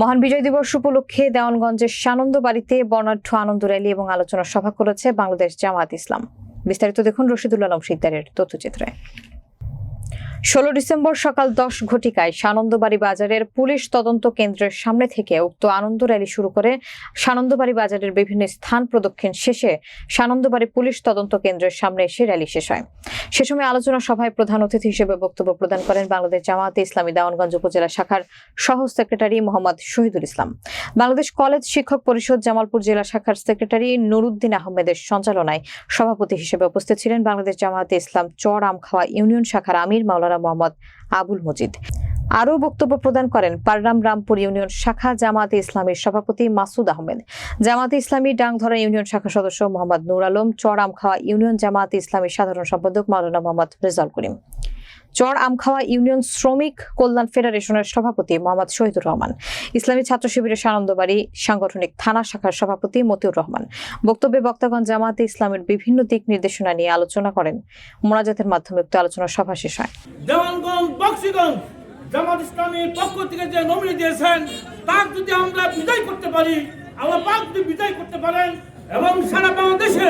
মহান বিজয় দিবস উপলক্ষে দেওয়ানগঞ্জের সানন্দ বাড়িতে বর্ণাঢ্য আনন্দ র্যালি এবং আলোচনা সভা করেছে বাংলাদেশ জামাত ইসলাম। বিস্তারিত দেখুন রশিদুল আলম সিকদারের তথ্যচিত্রে। ষোলো ডিসেম্বর সকাল দশ ঘটিকায় সানন্দবাড়ি বাজারের পুলিশ তদন্ত কেন্দ্রের সামনে থেকে উক্ত আনন্দ র্যালি শুরু করে সানন্দবাড়ি বাজারের বিভিন্ন স্থান প্রদক্ষিণ শেষে সানন্দবাড়ি পুলিশ তদন্ত কেন্দ্রের সামনে এসে র্যালি শেষ হয়। সে সময় আলোচনা সভায় প্রধান অতিথি হিসেবে বক্তব্য প্রদান করেন বাংলাদেশ জামায়াতে ইসলামী দাওয়ানগঞ্জ উপজেলা শাখার সহ সেক্রেটারি মোহাম্মদ শহীদুল ইসলাম। বাংলাদেশ কলেজ শিক্ষক পরিষদ জামালপুর জেলা শাখার সেক্রেটারি নুরুদ্দিন আহমেদের সঞ্চালনায় সভাপতি হিসেবে উপস্থিত ছিলেন বাংলাদেশ জামায়াতে ইসলাম চর আমখাওয়া ইউনিয়ন শাখার আমির মাওলানা মোহাম্মদ আবুল মজিদ। আরও বক্তব্য প্রদান করেন পাররাম রামপুর ইউনিয়ন শাখা জামাতে ইসলামীর সভাপতি মাসুদ আহমেদ। জামায়াতে ইসলামী ডাংধরা ইউনিয়ন শাখা সদস্য মোহাম্মদ নুর আলম, চর আমখাওয়া ইউনিয়ন জামায়াতে ইসলামীর সাধারণ সম্পাদক মাওলানা মোহাম্মদ রেজাল করিম। চর আমখাওয়া ইউনিয়ন শ্রমিক কল্যাণ ফেডারেশনের সভাপতি মোহাম্মদ শহীদুর রহমান। ইসলামী ছাত্র শিবিরের সানন্দবাড়ি সাংগঠনিক থানা শাখার সভাপতি মতিউর রহমান। বক্তব্যে বক্তাগণ জামাতে ইসলামের বিভিন্ন দিক নির্দেশনা নিয়ে আলোচনা করেন। মোনাজাতের মাধ্যমে উক্ত আলোচনা সভা শেষ হয়। জামাত ইসলামীর পক্ষ থেকে যে নমিনি দিয়েছেন, তার যদি আমরা বিদায় করতে পারি, আল্লাহ পাক যদি বিদায় করতে পারেন, এবং সারা বাংলাদেশে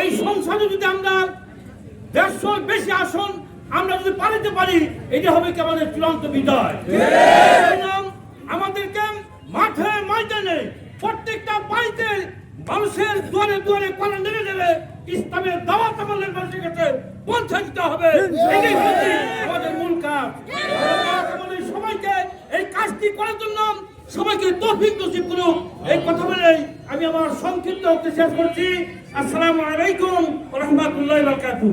এই সংসদে যদি আমরা দেড়শোর বেশি আসন আমরা যদি পালিতে পারি, এটা হবে কি আমাদের চূড়ান্ত বিদায় আমাদেরকে মাঠে ময়দানে প্রত্যেকটা বাড়িতে মানুষের দুয়ারে দুয়ারে কলম নেড়ে নেড়ে ইসলামের দাওয়াত আমাদের মানুষের কাছে পৌঁছে দিতে হবে। এটাই হচ্ছে আমাদের মূল কাজ আল্লাহ আমাদের সবাইকে এই কাজটি করার জন্য সবাইকে তৌফিক নসিব করুক। এই কথা বলে আমি আমার সংক্ষিপ্ত শেষ করছি। আসসালামু আলাইকুম রহমতুল্লাহ বারকাতুহ।